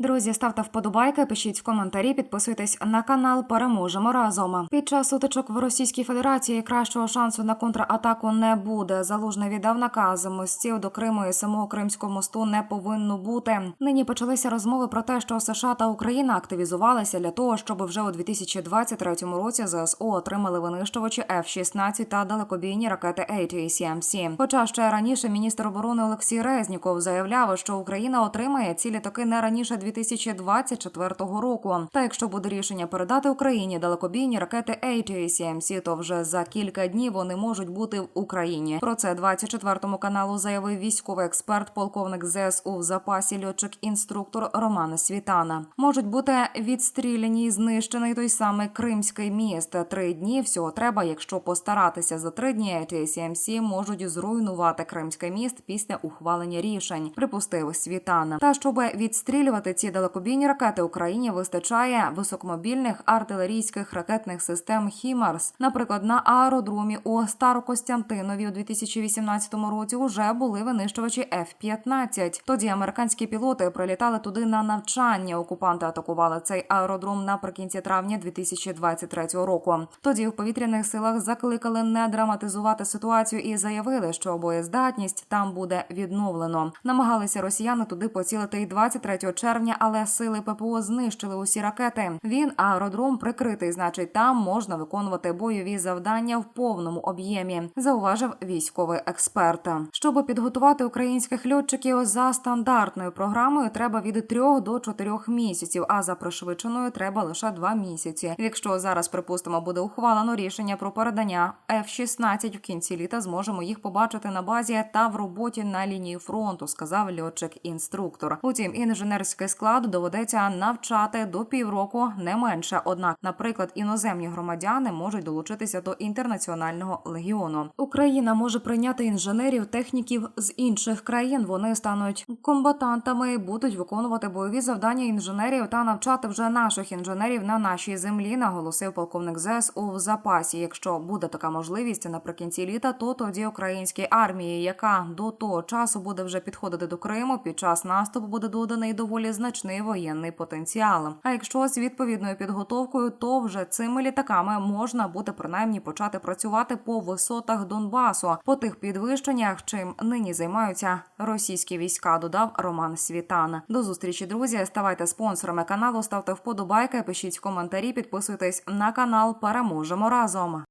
Друзі, ставте вподобайки, пишіть в коментарі, підписуйтесь на канал. Переможемо разом. Під час утичок в Російській Федерації кращого шансу на контратаку не буде. Залужний віддав наказ мостів до Криму і самого Кримського мосту не повинно бути. Нині почалися розмови про те, що США та Україна активізувалися для того, щоб вже у 2023 році ЗСУ отримали винищувачі F-16 та далекобійні ракети ATACMC. Хоча ще раніше міністр оборони Олексій Резніков заявляв, що Україна отримає ці літаки не раніше 2024 року. Та якщо буде рішення передати Україні далекобійні ракети ATACMC, то вже за кілька днів вони можуть бути в Україні. Про це 24 каналу заявив військовий експерт, полковник ЗСУ в запасі льотчик-інструктор Роман Світана. Можуть бути відстріляні і знищений той самий Кримський міст. Три дні всього треба, якщо постаратися за три дні. ATACMC можуть зруйнувати Кримський міст після ухвалення рішень, припустив Світана. Та щоб відстрілювати ці далекобійні ракети Україні вистачає високомобільних артилерійських ракетних систем Хімарс. Наприклад, на аеродромі у Старокостянтинові у 2018 році вже були винищувачі F-15. Тоді американські пілоти прилітали туди на навчання. Окупанти атакували цей аеродром наприкінці травня 2023 року. Тоді в повітряних силах закликали не драматизувати ситуацію і заявили, що боєздатність там буде відновлено. Намагалися росіяни туди поцілити і 23 червня, але сили ППО знищили усі ракети. Він аеродром прикритий, значить, там можна виконувати бойові завдання в повному об'ємі, зауважив військовий експерт. Щоб підготувати українських льотчиків за стандартною програмою, треба від 3 до 4 місяців, а за пришвидшеною треба лише 2 місяці. Якщо зараз, припустимо, буде ухвалено рішення про передання F-16 в кінці літа, зможемо їх побачити на базі та в роботі на лінії фронту, сказав льотчик-інструктор. Утім, інженерський склад доведеться навчати до півроку не менше. Однак, наприклад, іноземні громадяни можуть долучитися до інтернаціонального легіону. Україна може прийняти інженерів, техніків з інших країн. Вони стануть комбатантами, будуть виконувати бойові завдання інженерів та навчати вже наших інженерів на нашій землі. Наголосив полковник ЗСУ в запасі. Якщо буде така можливість наприкінці літа, то тоді українській армії, яка до того часу буде вже підходити до Криму, під час наступу буде доданий доволі значний воєнний потенціал. А якщо з відповідною підготовкою, то вже цими літаками можна буде принаймні почати працювати по висотах Донбасу, по тих підвищеннях, чим нині займаються російські війська. Додав Роман Світан. До зустрічі, друзі. Ставайте спонсорами каналу, ставте вподобайки, пишіть коментарі, підписуйтесь на канал. Переможемо разом.